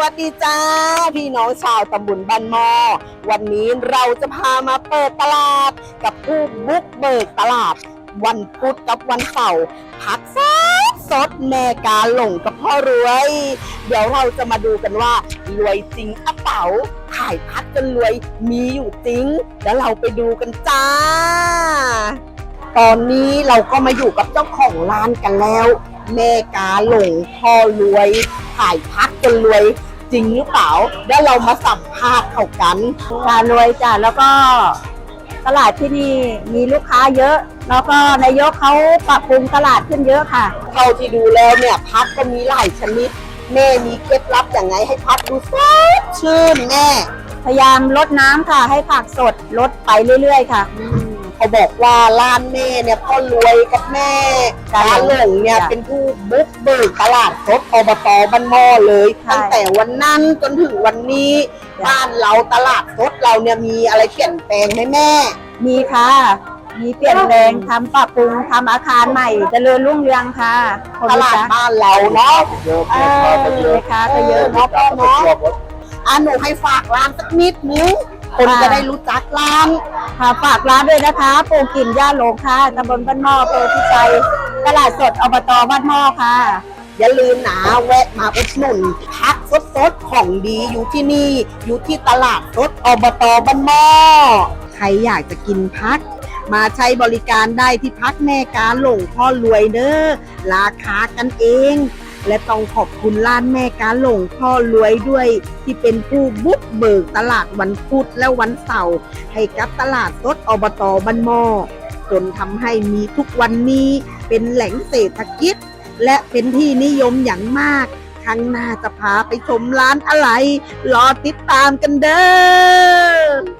วัสดีจ้า พี่น้องชาวตำบลบ้านหมอวันนี้เราจะพามาเปิดตลาด กับผู้บุกเบิกตลาด วันพุธกับวันเสาร์พักสดสดแม่กาหลงกับพ่อรวย เดี๋ยวเราจะมาดูกันว่ารวยจริงอะเป๋าขายพักจนรวยมีอยู่จริง แล้วเราไปดูกันจ้า ตอนนี้เราก็มาอยู่กับเจ้าของร้านกันแล้ว แม่กาหลงพ่อรวยขายพักจนรวย จริงหรือเปล่า แล้วเรามาสัมภาษณ์เขากันการรวยจ้ะแล้วก็ตลาดที่นี่มีลูกค้าเยอะ แล้วก็นายกเขาปรับปรุงตลาดขึ้นเยอะค่ะ เท่าที่ดูแล้วเนี่ยพักก็มีหลายชนิด แม่มีเคล็ดลับอย่างไงให้พักดูสดชื่นแม่ พยายามลดน้ำค่ะ ให้ผักสดลดไปเรื่อยๆ ค่ะ เขาบอกว่าร้านแม่เนี่ยพ่อรวยกับแม่จ้ะร้านหลงเนี่ยจ้ะเป็นผู้บุกเบิกตลาดสดอบตบ้านหม้อเลย ใช่ตั้งแต่วันนั้นจนถึงวันนี้จ้ะ บ้านเราตลาดสดเราเนี่ยมีอะไรเปลี่ยนแปลงไหมแม่ มีค่ะ มีเปลี่ยนแปลงทำปรับปรุงทำอาคารใหม่เจริญรุ่งเรืองค่ะคนตรู้ลาดจักบ้านเราเนาะ เยอะเอแม่อค้าก็เยอะลูกค้าก็เยอะเนาะพ่อเนาะ อะหนูให้ฝากร้านสักนิดนึงคนจะได้รู้จักร้าน ค่ะฝากร้านด้วยนะคะปูกินย่าโลงค่ะตำบลบ้านหม้อโพธิชัยตลาดสดอบตบ้านหม้อค่ะ อย่าลืมนะแวะมาอุดหนุนพักสดๆของดีอยู่ที่นี่ อยู่ที่ตลาดสดอบตบ้านหม้อใครอยากจะกินพัก มาใช้บริการได้ที่พักแม่กาหลงพ่อรวยเด้อราคากันเอง และต้องขอบคุณร้านแม่กาหลงพ่อรวยด้วย ที่เป็นผู้บุกเบิกตลาดวันพุธและวันเสาร์ให้กับตลาดสดอบตบ้านมอจนทำให้มีทุกวันนี้เป็นแหล่งเศรษฐกิจ และเป็นที่นิยมอย่างมาก ครั้งหน้าจะพาไปชมร้านอะไร รอติดตามกันเด้อ